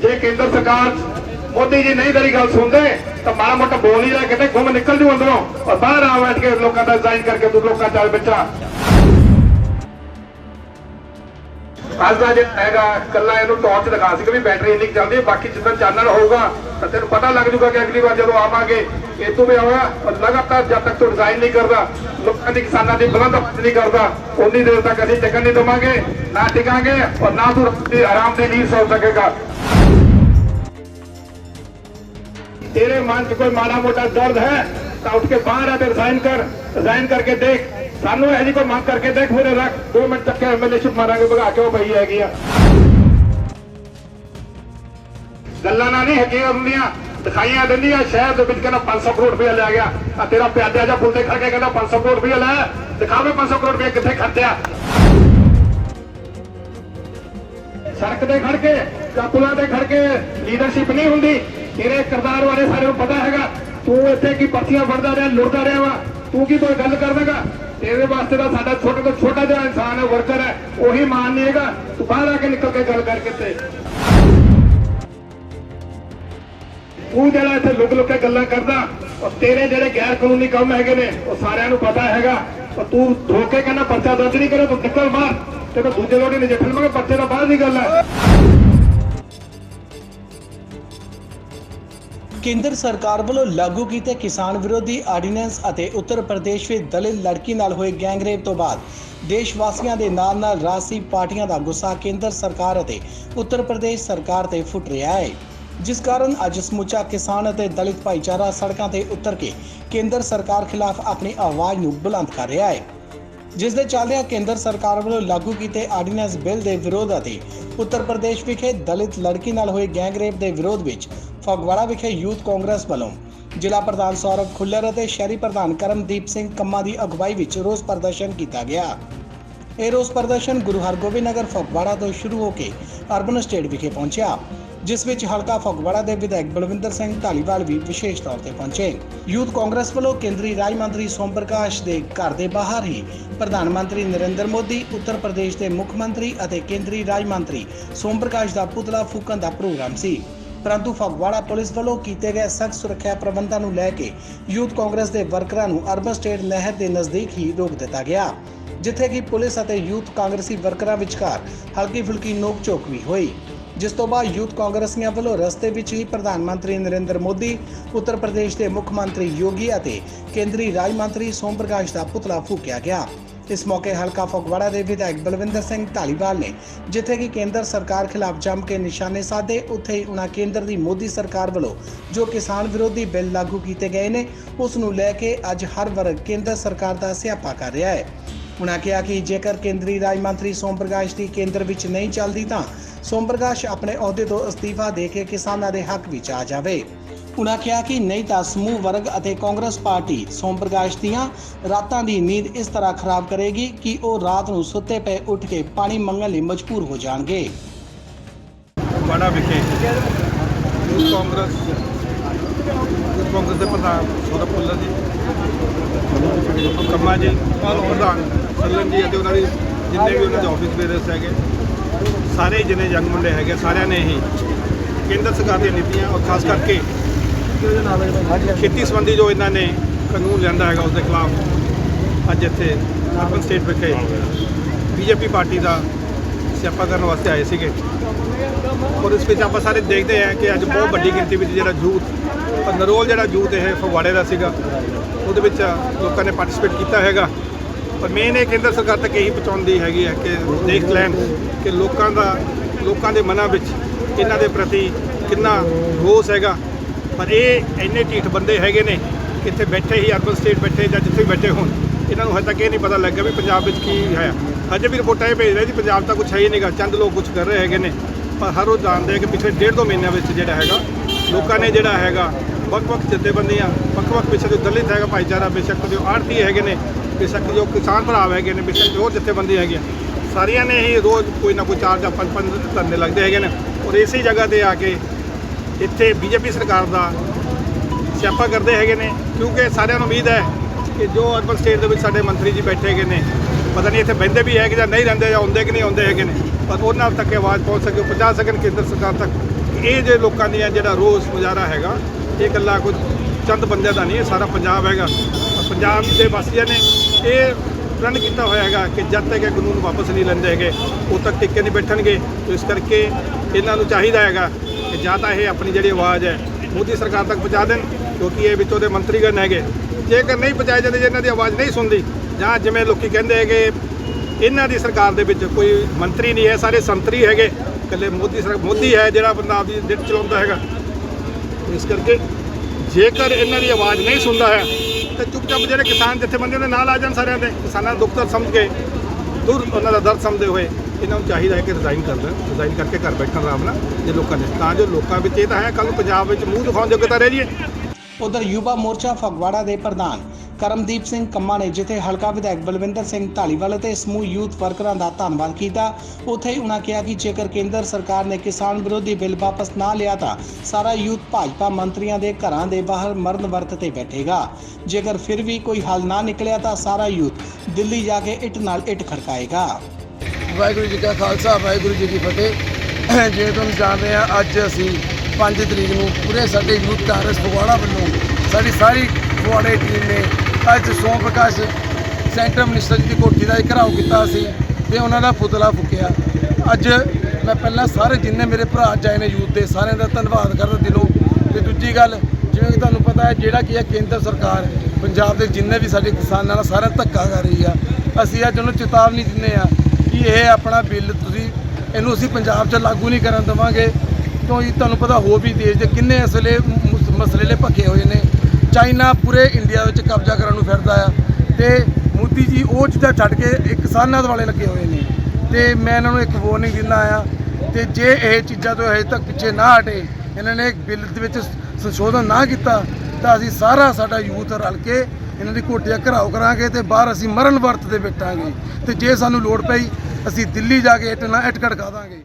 ਜੇ ਕੇਂਦਰ ਸਰਕਾਰ ਮੋਦੀ ਜੀ ਨਹੀਂ ਤੇਰੀ ਗੱਲ ਸੁਣਦੇ, ਤਾਂ ਮਾੜਾ ਮੋਟਾ ਬੋਲ ਹੀ ਜਾ ਕਿਤੇ ਗੁੰਮ ਨਿਕਲ ਜੂ ਅੰਦਰੋਂ। ਬਾਹਰ ਆ ਬੈਠ ਕੇ ਲੋਕਾਂ ਦਾ ਡਿਜ਼ਾਈਨ ਕਰਕੇ ਤੂੰ ਲੋਕਾਂ ਚਾਲ ਬੱਚਾ ਅੱਜ ਦਾ ਜਿਹੜਾ ਹੈਗਾ ਕੱਲਾ ਇਹਨੂੰ ਟਾਰਚ ਦਿਖਾ ਸੀ ਕਿ ਵੀ ਬੈਟਰੀ ਇੰਨੀ ਕੁ ਚੱਲਦੀ ਹੈ ਬਾਕੀ ਜਿੱਦਾਂ ਚਾਨਣ ਹੋਊਗਾ ਤਾਂ ਤੈਨੂੰ ਪਤਾ ਲੱਗ ਜੂਗਾ ਕਿ ਅਗਲੀ ਵਾਰ ਜਦੋਂ ਆਵਾਂਗੇ ਇਹ ਤੋਂ ਵੀ ਆਵਾ ਔਰ ਲਗਾਤਾਰ ਜਦ ਤੱਕ ਤੂੰ ਡਿਜ਼ਾਈਨ ਨਹੀਂ ਕਰਦਾ ਲੋਕਾਂ ਦੀ ਕਿਸਾਨਾਂ ਦੀ ਬੁਲੰਦ ਆਵਾਜ਼ ਨਹੀਂ ਕਰਦਾ ਉਨੀ ਦੇਰ ਤੱਕ ਅਸੀਂ ਟਿਕਣ ਨਹੀਂ ਦਵਾਂਗੇ ਨਾ ਟਿਕਾਂਗੇ ਔਰ ਨਾ ਤੂੰ ਰਾਤ ਦੀ ਆਰਾਮ ਦੀ ਨੀਂਦ ਸੌ ਸਕੇਗਾ तेरे मन ਚ ਕੋਈ ਮਾੜਾ ਮੋਟਾ ਦਰਦ ਹੈ ਤਾਂ ਉੱਠ ਕੇ ਬਾਹਰ ਆ ਕੇ ਰਿਜ਼ਾਈਨ ਕਰ ਰਿਜ਼ਾਈਨ ਕਰਕੇ ਦੇਖ ਸਾਨੂੰ ਇਹ ਜੀ ਕੋਈ ਮੰਗ ਕਰਕੇ ਦੇਖ, ਮੇਰੇ ਰੱਖ 2 ਮਿੰਟ ਤੱਕ ਐਮਐਲਏ ਮਾਰਾਂਗੇ, ਭਗਾ ਕੇ ਉਹ ਪਈ ਹੈਗੀ ਆ। ਗੱਲਾਂ ਨਾਲ ਨਹੀਂ ਹੈਗੀਆਂ ਹੁੰਦੀਆਂ। ਦਿਖਾਈਆਂ ਦਿੰਦੀਆਂ, ਸ਼ਹਿਰ ਦੇ ਵਿੱਚ ਕਹਿੰਦਾ 500 ਕਰੋੜ ਰੁਪਇਆ ਲੈ ਗਿਆ। ਆ ਤੇਰਾ ਪਿਆਦਿਆ ਜਾਂ ਪੁੱਲ ਤੇ ਖੜ ਕੇ ਕਹਿੰਦਾ 500 ਕਰੋੜ ਰੁਪਇਆ ਲੈ। ਦਿਖਾਵੇ 500 ਕਰੋੜ ਰੁਪਇਆ ਕਿੱਥੇ ਖਰਚਿਆ। ਸੜਕ ਤੇ ਖੜ ਕੇ, ਜਾਂ ਤੇ ਖੜ ਕੇ ਲੀਡਰਸ਼ਿਪ ਨਹੀਂ ਹੁੰਦੀ। ਤੇਰੇ ਕਿਰਦਾਰ ਬਾਰੇ ਸਾਰਿਆਂ ਨੂੰ ਪਤਾ ਹੈਗਾ। ਤੂੰ ਇੱਥੇ ਕੀ ਪਰਚੀਆਂ ਫੜਦਾ ਰਿਹਾ, ਲੁੱਟਦਾ ਰਿਹਾ ਵਾ। ਤੂੰ ਕੀ ਕੋਈ ਗੱਲ ਕਰਦਾਗਾ? ਤੇਰੇ ਵਾਸਤੇ ਤਾਂ ਸਾਡਾ ਛੋਟਾ ਤੋਂ ਛੋਟਾ ਜਿਹਾ ਇਨਸਾਨ ਹੈ ਵਰਕਰ ਹੈ। ਉਹੀ ਮਾਨ ਨਹੀਂ ਹੈਗਾ। ਤੂੰ ਬਾਹਰ ਆ ਕੇ ਨਿਕਲ ਕੇ ਗੱਲ ਕਰਕੇ ਤੇ ਤੂੰ ਜਿਹੜਾ ਇੱਥੇ ਲੁਕ ਲੁਕ ਕੇ ਗੱਲਾਂ ਕਰਦਾ ਔਰ ਤੇਰੇ ਜਿਹੜੇ ਗੈਰ ਕਾਨੂੰਨੀ ਕੰਮ ਹੈਗੇ ਨੇ, ਉਹ ਸਾਰਿਆਂ ਨੂੰ ਪਤਾ ਹੈਗਾ। ਔਰ ਤੂੰ ਧੋਕੇ ਕਹਿੰਦਾ ਪਰਚਾ ਦਰਜ ਨਹੀਂ ਕਰੇ ਤੂੰ ਨਿਕਲ ਬਾਹਰ। ਤੇ ਮੈਂ ਦੂਜੇ ਲੋੜੇ ਨਜਿੱਠਣ ਜੱਟਣ ਮੈਂ ਪਰਚੇ ਦਾ ਬਾਹਰ ਦੀ ਗੱਲ ਹੈ। ਕੇਂਦਰ ਸਰਕਾਰ ਵੱਲੋਂ ਲਾਗੂ ਕੀਤੇ ਕਿਸਾਨ ਵਿਰੋਧੀ ਆਰਡੀਨੈਂਸ ਅਤੇ ਉੱਤਰ ਪ੍ਰਦੇਸ਼ ਵਿੱਚ ਦਲਿਤ ਲੜਕੀ ਨਾਲ ਹੋਏ ਗੈਂਗਰੇਪ ਤੋਂ ਬਾਅਦ ਦੇਸ਼ ਵਾਸੀਆਂ ਦੇ ਨਾਲ ਨਾਲ ਰਾਜਸੀ ਪਾਰਟੀਆਂ ਦਾ ਗੁੱਸਾ ਕੇਂਦਰ ਸਰਕਾਰ ਅਤੇ ਉੱਤਰ ਪ੍ਰਦੇਸ਼ ਸਰਕਾਰ ਤੇ ਫੁੱਟ ਰਿਹਾ ਹੈ। ਜਿਸ ਕਾਰਨ ਅੱਜ ਸਮੁੱਚਾ ਕਿਸਾਨ ਅਤੇ ਦਲਿਤ ਭਾਈਚਾਰਾ ਸੜਕਾਂ ਤੇ ਉਤਰ ਕੇ ਕੇਂਦਰ ਸਰਕਾਰ ਖਿਲਾਫ ਆਪਣੀ ਆਵਾਜ਼ ਨੂੰ ਬੁਲੰਦ ਕਰ ਰਿਹਾ ਹੈ। ਜਿਸ ਦੇ ਚੱਲਦਿਆਂ ਕੇਂਦਰ ਸਰਕਾਰ ਵੱਲੋਂ ਲਾਗੂ ਕੀਤੇ ਆਰਡੀਨੈਂਸ ਬਿੱਲ ਦੇ ਵਿਰੋਧ ਅਤੇ ਉੱਤਰ ਪ੍ਰਦੇਸ਼ ਵਿਖੇ ਦਲਿਤ ਲੜਕੀ ਨਾਲ ਹੋਏ ਗੈਂਗਰੇਪ ਦੇ ਵਿਰੋਧ ਵਿੱਚ ਫਗਵਾੜਾ ਵਿਖੇ ਯੂਥ ਕਾਂਗਰਸ ਵੱਲੋਂ ਜ਼ਿਲ੍ਹਾ ਪ੍ਰਧਾਨ ਸੌਰਵ ਖੁੱਲਰ ਅਤੇ ਸ਼ਹਿਰੀ ਪ੍ਰਧਾਨ ਕਰਮਦੀਪ ਸਿੰਘ ਕੰਮਾ ਦੀ ਅਗਵਾਈ ਵਿੱਚ ਰੋਸ ਪ੍ਰਦਰਸ਼ਨ ਕੀਤਾ ਗਿਆ। ਇਹ ਰੋਸ ਪ੍ਰਦਰਸ਼ਨ ਗੁਰੂ ਹਰਗੋਬਿੰਦ ਨਗਰ ਫਗਵਾੜਾ ਤੋਂ ਸ਼ੁਰੂ ਹੋ ਕੇ ਅਰਬਨ ਸਟੇਟ ਵਿਖੇ ਪਹੁੰਚਿਆ, ਜਿਸ ਵਿੱਚ ਹਲਕਾ ਫਗਵਾੜਾ ਦੇ ਵਿਧਾਇਕ ਬਲਵਿੰਦਰ ਸਿੰਘ ਢਾਲੀਵਾਲ ਵੀ ਵਿਸ਼ੇਸ਼ ਤੌਰ ਤੇ ਪਹੁੰਚੇ। ਯੂਥ ਕਾਂਗਰਸ ਵੱਲੋਂ ਕੇਂਦਰੀ ਰਾਜ ਮੰਤਰੀ ਸੋਮ ਪ੍ਰਕਾਸ਼ ਦੇ ਘਰ ਦੇ ਬਾਹਰ ਹੀ ਪ੍ਰਧਾਨ ਮੰਤਰੀ ਨਰਿੰਦਰ ਮੋਦੀ, ਉੱਤਰ ਪ੍ਰਦੇਸ਼ ਦੇ ਮੁੱਖ ਮੰਤਰੀ ਅਤੇ ਕੇਂਦਰੀ ਰਾਜ ਮੰਤਰੀ ਸੋਮ ਪ੍ਰਕਾਸ਼ ਦਾ ਪੁਤਲਾ ਫੂਕਣ ਦਾ ਪ੍ਰੋਗਰਾਮ ਸੀ। ਪਰੰਤੂ ਫਗਵਾੜਾ ਪੁਲਿਸ ਵੱਲੋਂ ਕੀਤੇ ਗਏ ਸਖਤ ਸੁਰੱਖਿਆ ਪ੍ਰਬੰਧਾਂ ਨੂੰ ਲੈ ਕੇ ਯੂਥ ਕਾਂਗਰਸ ਦੇ ਵਰਕਰਾਂ ਨੂੰ ਅਰਬਨ ਸਟੇਟ ਨਹਿਰ ਦੇ ਨਜ਼ਦੀਕ ਹੀ ਰੋਕ ਦਿੱਤਾ ਗਿਆ, ਜਿੱਥੇ ਕਿ ਪੁਲਿਸ ਅਤੇ ਯੂਥ ਕਾਂਗਰਸੀ ਵਰਕਰਾਂ ਵਿਚਕਾਰ ਹਲਕੀ ਫੁਲਕੀ ਨੋਕ-ਝੋਕ ਵੀ ਹੋਈ। ਜਿਸ ਤੋਂ ਬਾਅਦ ਯੂਥ ਕਾਂਗਰਸੀਆਂ ਵੱਲੋਂ ਰਸਤੇ ਵਿੱਚ ਹੀ ਪ੍ਰਧਾਨ ਮੰਤਰੀ ਨਰਿੰਦਰ ਮੋਦੀ, ਉੱਤਰ ਪ੍ਰਦੇਸ਼ ਦੇ ਮੁੱਖ ਮੰਤਰੀ ਯੋਗੀ ਅਤੇ ਕੇਂਦਰੀ ਰਾਜ ਮੰਤਰੀ ਸੋਮ ਪ੍ਰਕਾਸ਼ ਦਾ ਪੁਤਲਾ ਫੂਕਿਆ ਗਿਆ। ਇਸ ਮੌਕੇ ਹਲਕਾ ਫਗਵਾੜਾ ਦੇ ਵਿਧਾਇਕ ਬਲਵਿੰਦਰ ਸਿੰਘ ਢਾਲੀਵਾਲ ਨੇ ਜਿੱਥੇ ਕਿ ਕੇਂਦਰ ਸਰਕਾਰ ਖਿਲਾਫ ਜੰਮ ਕੇ ਨਿਸ਼ਾਨੇ ਸਾਧੇ, ਉੱਥੇ ਹੀ ਉਹਨਾਂ ਕੇਂਦਰ ਦੀ ਮੋਦੀ ਸਰਕਾਰ ਵੱਲੋਂ ਜੋ ਕਿਸਾਨ ਵਿਰੋਧੀ ਬਿੱਲ ਲਾਗੂ ਕੀਤੇ ਗਏ ਨੇ, ਉਸ ਨੂੰ ਲੈ ਕੇ ਅੱਜ ਹਰ ਵਰਗ ਕੇਂਦਰ ਸਰਕਾਰ ਦਾ ਸਿਆਪਾ ਕਰ ਰਿਹਾ ਹੈ। ਉਨ੍ਹਾਂ ਕਿਹਾ ਕਿ ਜੇਕਰ ਕੇਂਦਰੀ ਰਾਜ ਮੰਤਰੀ ਸੋਮ ਪ੍ਰਕਾਸ਼ ਦੀ ਕੇਂਦਰ ਵਿੱਚ ਨਹੀਂ ਚੱਲਦੀ ਤਾਂ ਸੋਮ ਪ੍ਰਕਾਸ਼ ਆਪਣੇ ਅਹੁਦੇ ਤੋਂ ਅਸਤੀਫਾ ਦੇ ਕੇ ਕਿਸਾਨਾਂ ਦੇ ਹੱਕ ਵਿੱਚ ਆ ਜਾਵੇ। ਉਨ੍ਹਾਂ ਕਿਹਾ ਕਿ ਨਹੀਂ ਤਾਂ ਸਮੂਹ ਵਰਗ ਅਤੇ ਕਾਂਗਰਸ ਪਾਰਟੀ ਸੋਮ ਪ੍ਰਕਾਸ਼ ਦੀਆਂ ਰਾਤਾਂ ਦੀ ਨੀਂਦ ਇਸ ਤਰ੍ਹਾਂ ਖਰਾਬ ਕਰੇਗੀ ਕਿ ਉਹ ਰਾਤ ਨੂੰ ਸੁੱਤੇ ਪਏ ਉੱਠ ਕੇ ਪਾਣੀ ਮੰਗਣ ਲਈ ਮਜਬੂਰ ਹੋ ਜਾਣਗੇ। ਵਾੜਾ ਵਿਖੇ ਕਾਂਗਰਸ ਕਾਂਗਰਸ ਦੇ ਪ੍ਰਧਾਨ ਸੌਰਵ ਭੁੱਲਰ ਜੀ, ਕੰਮਾ ਜੀ, ਔਰ ਪ੍ਰਧਾਨ ਸੱਲਨ ਜੀ ਅਤੇ ਉਹਨਾਂ ਦੀ ਜਿੰਨੇ ਵੀ ਉਹਨਾਂ ਦੇ ਆਫਿਸ ਬੇਰਸ ਹੈਗੇ, ਸਾਰੇ ਜਿੰਨੇ ਯੰਗ ਮੁੰਡੇ ਹੈਗੇ, ਸਾਰਿਆਂ ਨੇ ਹੀ ਕੇਂਦਰ ਸਰਕਾਰ ਦੀਆਂ ਨੀਤੀਆਂ ਔਰ ਖਾਸ ਕਰਕੇ ਖੇਤੀ ਸੰਬੰਧੀ ਜੋ ਇਹਨਾਂ ਨੇ ਕਾਨੂੰਨ ਲਿਆਂਦਾ ਹੈਗਾ ਉਸ ਦੇ ਖਿਲਾਫ ਅੱਜ ਇੱਥੇ ਅਰਬਨ ਸਟੇਟ ਵਿਖੇ ਬੀਜੇਪੀ ਪਾਰਟੀ ਦਾ ਸਿਆਪਾ ਕਰਨ ਵਾਸਤੇ ਆਏ ਸੀਗੇ। ਔਰ ਇਸ ਵਿੱਚ ਆਪਾਂ ਸਾਰੇ ਦੇਖਦੇ ਹਾਂ ਕਿ ਅੱਜ ਬਹੁਤ ਵੱਡੀ ਗਿਣਤੀ ਵਿੱਚ ਜਿਹੜਾ ਯੂਥ ਨਰੋਲ ਜਿਹੜਾ ਯੂਥ ਇਹ ਫਗਵਾੜੇ ਦਾ ਸੀਗਾ, ਉਹਦੇ ਵਿੱਚ ਲੋਕਾਂ ਨੇ ਪਾਰਟਿਸਿਪੇਟ ਕੀਤਾ ਹੈਗਾ। ਪਰ ਮੇਨ ਇਹ ਕੇਂਦਰ ਸਰਕਾਰ ਤੱਕ ਇਹੀ ਪਹੁੰਚਾਉਂਦੀ ਹੈਗੀ ਹੈ ਕਿ ਦੇਖ ਲੈਣ ਕਿ ਲੋਕਾਂ ਦਾ, ਲੋਕਾਂ ਦੇ ਮਨਾਂ ਵਿੱਚ ਇਹਨਾਂ ਦੇ ਪ੍ਰਤੀ ਕਿੰਨਾ ਰੋਸ ਹੈਗਾ। ਪਰ ਇਹ ਇੰਨੇ ਢੀਠ ਬੰਦੇ ਹੈਗੇ ਨੇ ਕਿ ਇੱਥੇ ਬੈਠੇ ਹੀ ਅਰਬਨ ਸਟੇਟ ਬੈਠੇ ਜਾਂ ਜਿੱਥੇ ਬੈਠੇ ਹੋਣ, ਇਹਨਾਂ ਨੂੰ ਹਜੇ ਤੱਕ ਇਹ ਨਹੀਂ ਪਤਾ ਲੱਗਾ ਵੀ ਪੰਜਾਬ ਵਿੱਚ ਕੀ ਹੈ। ਹਜੇ ਵੀ ਰਿਪੋਰਟਾਂ ਇਹ ਭੇਜ ਰਹੇ ਜੀ, ਪੰਜਾਬ ਤਾਂ ਕੁਝ ਹੈ ਹੀ ਨਹੀਂਗਾ, ਚੰਦ ਲੋਕ ਕੁਝ ਕਰ ਰਹੇ ਹੈਗੇ ਨੇ। ਪਰ ਹਰ ਰੋਜ਼ ਜਾਣਦੇ ਆ ਕਿ ਪਿਛਲੇ ਡੇਢ ਦੋ ਮਹੀਨਿਆਂ ਵਿੱਚ ਜਿਹੜਾ ਹੈਗਾ, ਲੋਕਾਂ ਨੇ ਜਿਹੜਾ ਹੈਗਾ, ਵੱਖ-ਵੱਖ ਜਥੇਬੰਦੀਆਂ, ਵੱਖ-ਵੱਖ ਪਿਛਲੇ ਜੋ ਦਲਿਤ ਹੈਗਾ, ਭਾਈਚਾਰਾ, ਬੇਸ਼ੱਕ ਜੋ ਆੜਤੀ ਹੈਗੇ ਨੇ, ਬੇਸ਼ੱਕ ਜੋ ਕਿਸਾਨ ਭਰਾ ਹੈਗੇ ਨੇ, ਬੇਸ਼ੱਕ ਹੋਰ ਜਥੇਬੰਦੀਆਂ ਹੈਗੀਆਂ, ਸਾਰੀਆਂ ਨੇ ਹੀ ਰੋਜ਼ ਕੋਈ ਨਾ ਕੋਈ ਚਾਰ ਜਾਂ ਪੰਜ ਪੰਜ ਧਰਨੇ ਲੱਗਦੇ ਹੈਗੇ ਨੇ। ਔਰ ਇਸੇ ਜਗ੍ਹਾ ਤੇ ਆ ਕੇ ਇੱਥੇ ਬੀਜੇਪੀ ਸਰਕਾਰ ਦਾ ਸਿਆਪਾ ਕਰਦੇ ਹੈਗੇ ਨੇ, ਕਿਉਂਕਿ ਸਾਰਿਆਂ ਨੂੰ ਉਮੀਦ ਹੈ ਕਿ ਜੋ ਅਰਬਨ ਸਟੇਟ ਦੇ ਵਿੱਚ ਸਾਡੇ ਮੰਤਰੀ ਜੀ ਬੈਠੇ ਹੈਗੇ ਨੇ, ਪਤਾ ਨਹੀਂ ਇੱਥੇ ਬਹਿੰਦੇ ਵੀ ਹੈ ਕਿ ਜਾਂ ਨਹੀਂ ਰਹਿੰਦੇ ਜਾਂ ਆਉਂਦੇ ਕਿ ਨਹੀਂ ਆਉਂਦੇ ਹੈਗੇ ਨੇ, ਪਰ ਉਹਨਾਂ ਤੱਕ ਆਵਾਜ਼ ਪਹੁੰਚ ਸਕੇ ਪਹੁੰਚਾ ਸਕਣ ਕੇਂਦਰ ਸਰਕਾਰ ਤੱਕ, ਇਹ ਜੇ ਲੋਕਾਂ ਦੀਆਂ ਜਿਹੜਾ ਰੋਸ ਮੁਜ਼ਾਹਰਾ ਹੈਗਾ, ਇਹ ਇਕੱਲਾ ਕੋਈ ਚੰਦ ਬੰਦਿਆਂ ਦਾ ਨਹੀਂ, ਇਹ ਸਾਰਾ ਪੰਜਾਬ ਹੈਗਾ। ਪੰਜਾਬ ਦੇ ਵਾਸੀਆਂ ਨੇ ਇਹ ਪ੍ਰਣ ਕੀਤਾ ਹੋਇਆ ਹੈਗਾ ਕਿ ਜਦ ਤੱਕ ਇਹ ਕਾਨੂੰਨ ਵਾਪਸ ਨਹੀਂ ਲੈਂਦੇ ਹੈਗੇ, ਉਦ ਤੱਕ ਟਿੱਕੇ ਨਹੀਂ ਬੈਠਣਗੇ ਇਸ ਕਰਕੇ ਇਹਨਾਂ ਨੂੰ ਚਾਹੀਦਾ ਹੈਗਾ ਕਿ ਜਾਂ ਤਾਂ ਇਹ ਆਪਣੀ ਜਿਹੜੀ ਆਵਾਜ਼ ਹੈ, ਮੋਦੀ ਸਰਕਾਰ ਤੱਕ ਪਹੁੰਚਾ ਦੇਣ, ਕਿਉਂਕਿ ਇਹ ਵਿੱਚੋਂ ਦੇ ਮੰਤਰੀਗਣ ਹੈਗੇ। ਜੇਕਰ ਨਹੀਂ ਪਹੁੰਚਾਏ ਜਾਂਦੇ, ਜੇ ਇਹਨਾਂ ਦੀ ਆਵਾਜ਼ ਨਹੀਂ ਸੁਣਦੀ, ਜਾਂ ਜਿਵੇਂ ਲੋਕੀ ਕਹਿੰਦੇ ਹੈਗੇ, ਇਹਨਾਂ ਦੀ ਸਰਕਾਰ ਦੇ ਵਿੱਚ ਕੋਈ ਮੰਤਰੀ ਨਹੀਂ ਹੈ, ਸਾਰੇ ਸੰਤਰੀ ਹੈਗੇ, ਇਕੱਲੇ ਮੋਦੀ ਸਰ, ਮੋਦੀ ਹੈ ਜਿਹੜਾ ਪੰਜਾਬ ਦੀ ਦਿੱਤ ਚਲਾਉਂਦਾ ਹੈਗਾ। ਇਸ ਕਰਕੇ ਜੇਕਰ ਇਹਨਾਂ ਦੀ ਆਵਾਜ਼ ਨਹੀਂ ਸੁਣਦਾ ਹੈ, ਤੇ ਚੁੱਪਚਾਪ ਜਿਹੜੇ ਕਿਸਾਨ ਜਥੇਬੰਦੀਆਂ ਦੇ ਨਾਲ ਆ ਜਾਣ ਸਾਰਿਆਂ ਦੇ। ਕਿਸਾਨਾਂ ਦਾ ਦੁੱਖ ਦਰਦ ਸਮਝ ਕੇ, ਦੂਰ ਉਹਨਾਂ ਦਾ ਦਰਦ ਸਮਝਦੇ ਹੋਏ ਇਹਨਾਂ ਨੂੰ ਚਾਹੀਦਾ ਹੈ ਕਿ ਰਿਜ਼ਾਈਨ ਕਰ ਦੇਣ ਰਿਜ਼ਾਈਨ ਕਰਕੇ ਘਰ ਬੈਠਣ ਆਰਾਮ ਨਾਲ ਜੇ ਲੋਕਾਂ ਨੇ ਤਾਂ ਜੋ ਲੋਕਾਂ ਵਿੱਚ ਇਹ ਤਾਂ ਹੈ ਕੱਲ ਪੰਜਾਬ ਵਿੱਚ ਮੂੰਹ ਦਿਖਾਉਣ ਜੋਗੇ ਤਾਂ ਰਹਿ ਜਾਈਏ ਉਧਰ ਯੁਵਾ ਮੋਰਚਾ ਫਗਵਾੜਾ ਦੇ ਪ੍ਰਧਾਨ ਕਰਮਦੀਪ ਸਿੰਘ ਕੰਮਾ ਨੇ ਜਿੱਥੇ ਹਲਕਾ ਵਿਧਾਇਕ ਬਲਵਿੰਦਰ ਸਿੰਘ ਢਾਲੀਵਾਲ ਅਤੇ ਸਮੂਹ ਯੂਥ ਵਰਕਰਾਂ ਦਾ ਧੰਨਵਾਦ ਕੀਤਾ, ਉੱਥੇ ਹੀ ਉਹਨਾਂ ਕਿਹਾ ਕਿ ਜੇਕਰ ਕੇਂਦਰ ਸਰਕਾਰ ਨੇ ਕਿਸਾਨ ਵਿਰੋਧੀ ਬਿੱਲ ਵਾਪਸ ਨਾ ਲਿਆ ਤਾਂ ਸਾਰਾ ਯੂਥ ਭਾਜਪਾ ਮੰਤਰੀਆਂ ਦੇ ਘਰਾਂ ਦੇ ਬਾਹਰ ਮਰਨ ਵਰਤ ਤੇ ਬੈਠੇਗਾ। ਜੇਕਰ ਫਿਰ ਵੀ ਕੋਈ ਹੱਲ ਨਾ ਨਿਕਲਿਆ ਤਾਂ ਸਾਰਾ ਯੂਥ ਦਿੱਲੀ ਜਾ ਕੇ ਇੱਟ ਨਾਲ ਇੱਟ ਖੜਕਾਏਗਾ। ਵਾਹਿਗੁਰੂ ਜੀ ਕਾ ਖਾਲਸਾ, ਵਾਹਿਗੁਰੂ ਜੀ ਕੀ ਫਤਿਹ। ਜਿਵੇਂ ਤੁਹਾਨੂੰ ਜਾਣਦੇ ਆ ਅੱਜ ਅਸੀਂ 5 ਤਰੀਕ ਨੂੰ ਪੂਰੇ ਸਾਡੇ ਯੂਥ ਕਾਂਗਰਸ ਫਗਵਾੜਾ ਵੱਲੋਂ ਸਾਡੀ ਸਾਰੀ ਫਗਵਾੜੇ ਟੀਮ ਨੇ ਅੱਜ ਸੋਮ ਪ੍ਰਕਾਸ਼ ਸੈਂਟਰ ਮਿਨਿਸਟਰ ਜੀ ਦੀ ਕੋਠੀ ਦਾ ਘਰਾਓ ਕੀਤਾ ਸੀ ਤੇ ਉਹਨਾਂ ਦਾ ਪੁਤਲਾ ਫੁੱਕਿਆ। ਅੱਜ ਮੈਂ ਪਹਿਲਾਂ ਸਾਰੇ ਜਿੰਨੇ ਮੇਰੇ ਭਰਾ ਚਾਹੇ ਨੇ ਯੂਥ ਦੇ, ਸਾਰਿਆਂ ਦਾ ਧੰਨਵਾਦ ਕਰਦਾ ਦਿਲੋਂ। ਤੇ ਦੂਜੀ ਗੱਲ, ਜਿਵੇਂ ਕਿ ਤੁਹਾਨੂੰ ਪਤਾ ਹੈ, ਜਿਹੜਾ ਕੀ ਹੈ ਕੇਂਦਰ ਸਰਕਾਰ, ਪੰਜਾਬ ਦੇ ਜਿੰਨੇ ਵੀ ਸਾਡੇ ਕਿਸਾਨਾਂ ਨਾਲ ਸਾਰਾ ਧੱਕਾ ਕਰ ਰਹੀ ਆ, ਅਸੀਂ ਅੱਜ ਉਹਨੂੰ ਚੇਤਾਵਨੀ ਦਿੰਦੇ ਆ ਕਿ ਇਹ ਆਪਣਾ ਬਿੱਲ ਤੁਸੀਂ, ਇਹਨੂੰ ਅਸੀਂ ਪੰਜਾਬ 'ਚ ਲਾਗੂ ਨਹੀਂ ਕਰਨ ਦੇਵਾਂਗੇ। ਕਿਉਂਕਿ ਤੁਹਾਨੂੰ ਪਤਾ ਹੋ ਵੀ ਦੇਸ਼ ਦੇ ਕਿੰਨੇ ਅਸਲੇ ਮਸਲੇ ਭੱਖੇ ਹੋਏ ਨੇ। ਚਾਈਨਾ ਪੂਰੇ ਇੰਡੀਆ ਵਿੱਚ ਕਬਜ਼ਾ ਕਰਨ ਨੂੰ ਫਿਰਦਾ ਆ। ਤੇ ਮੋਦੀ ਜੀ, ਉਹ ਚੀਜ਼ਾਂ ਛੱਡ ਕੇ ਇਹ ਕਿਸਾਨਾਂ ਦੇ ਵਾਲੇ ਲੱਗੇ ਹੋਏ ਨੇ। ਤੇ ਮੈਂ ਇਹਨਾਂ ਨੂੰ ਇੱਕ ਵਾਰਨਿੰਗ ਦਿੰਦਾ ਆ, ਤੇ ਜੇ ਇਹ ਚੀਜ਼ਾਂ ਤੋਂ ਹਜੇ ਤੱਕ ਪਿੱਛੇ ਨਾ ਹਟੇ, ਇਹਨਾਂ ਨੇ ਬਿੱਲ ਦੇ ਵਿੱਚ ਸੰਸ਼ੋਧਨ ਨਾ ਕੀਤਾ, ਤਾਂ ਅਸੀਂ ਸਾਰਾ ਸਾਡਾ ਯੂਥ ਰਲ ਕੇ ਇਹਨਾਂ ਦੀ ਕੋਟੀਆਂ ਘਰਾਓ ਕਰਾਂਗੇ ਤੇ ਬਾਹਰ ਅਸੀਂ ਮਰਨ ਵਰਤ ਤੇ ਬੈਠਾਂਗੇ ਤੇ ਜੇ ਸਾਨੂੰ ਲੋੜ ਪਈ, ਅਸੀਂ ਦਿੱਲੀ ਜਾ ਕੇ ਇੱਟ ਨਾਲ ਇੱਟ ਖੜਕਾ ਦਾਂਗੇ।